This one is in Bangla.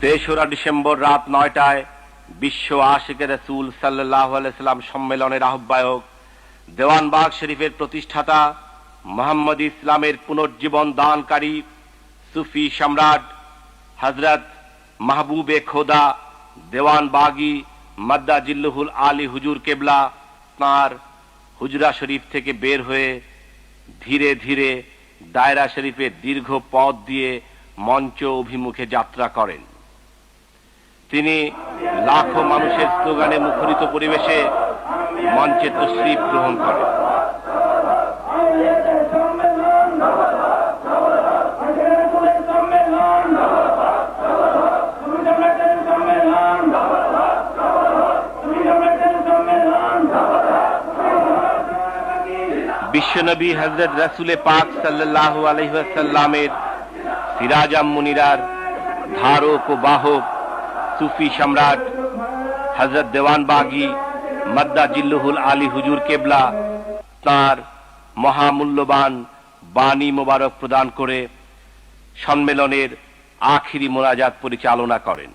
তেসরা ডিসেম্বর রাত নয়টায় বিশ্ব আশিক রসুল সাল্লাহ আলাইসাল্লাম সম্মেলনের আহ্বায়ক দেওয়ানবাগ শরীফের প্রতিষ্ঠাতা মোহাম্মদ ইসলামের পুনর্জীবন দানকারী সুফি সম্রাট হজরত মাহবুবে খোদা দেওয়ানবাগি মাদ্দা জিল্লুহুল আলী হুজুর কেবলা তাঁর হুজরা শরীফ থেকে বের হয়ে ধীরে ধীরে দায়রা শরীফের দীর্ঘ পথ দিয়ে মঞ্চ অভিমুখে যাত্রা করেন। তিনি লাখো মানুষের স্লোগানে মুখরিত পরিবেশে মঞ্চে তশরিফ গ্রহণ করেন। বিশ্বনবী হজরত রাসুলে পাক সাল্লাহ আলহিহাসাল্লামের সিরাজাম মুনিরার ধারক ও বাহক সুফি সম্রাট হজরত দেওয়ানবাগি মদ্দা জিল্লুহুল আলী হুজুর কেবলা তার মহামূল্যবান বাণী মোবারক প্রদান করে সম্মেলনের আখিরি মোনাজাত পরিচালনা করেন।